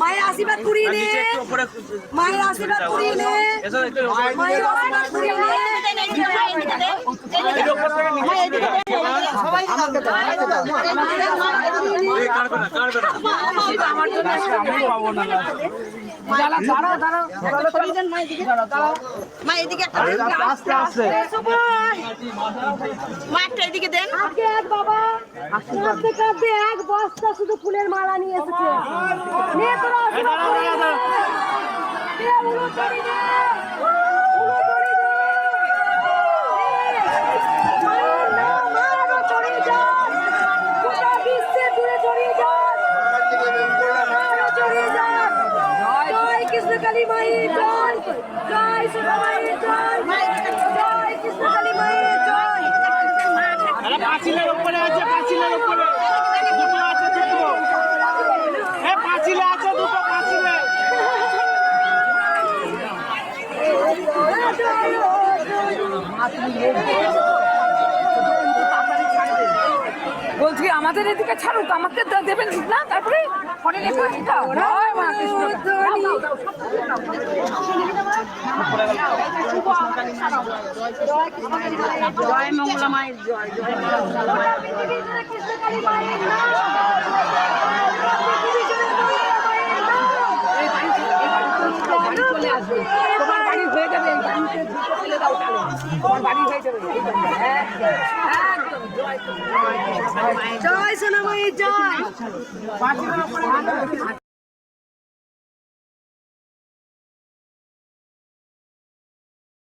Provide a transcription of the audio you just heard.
মায়ের আশীর্বাদ কুড়িয়ে নে মায়ের আশীর্বাদ কুড়িয়ে নে মায়ের আশীর্বাদ কুড়িয়ে নে মা এদিকে দেন বাবা এক বস্তা শুধু ফুলের মালা নিয়ে এসেছে। কৃষ্ণকালী মায়ের জয়। জয় মায়ের জয়। জয় কৃষ্ণকালী জয়। উপরে আছে পাঁচিলের উপরে। দুটো আছে দুটো। এ পাঁচিলে আছে দুটো পাঁচিলে। বলছি আমাদের এদিকে ছাড়ুক আমাকে দেবেন না তারপরে পরে কৃষ্ণ। জয় মঙ্গলা মায়ের জয় জয় তোমার বাড়ি হয়ে যাবে এই বাড়িতে দুটো ফেলে দাও তোমার বাড়ি হয়ে যাবে জয় সোনামায়ের জয়।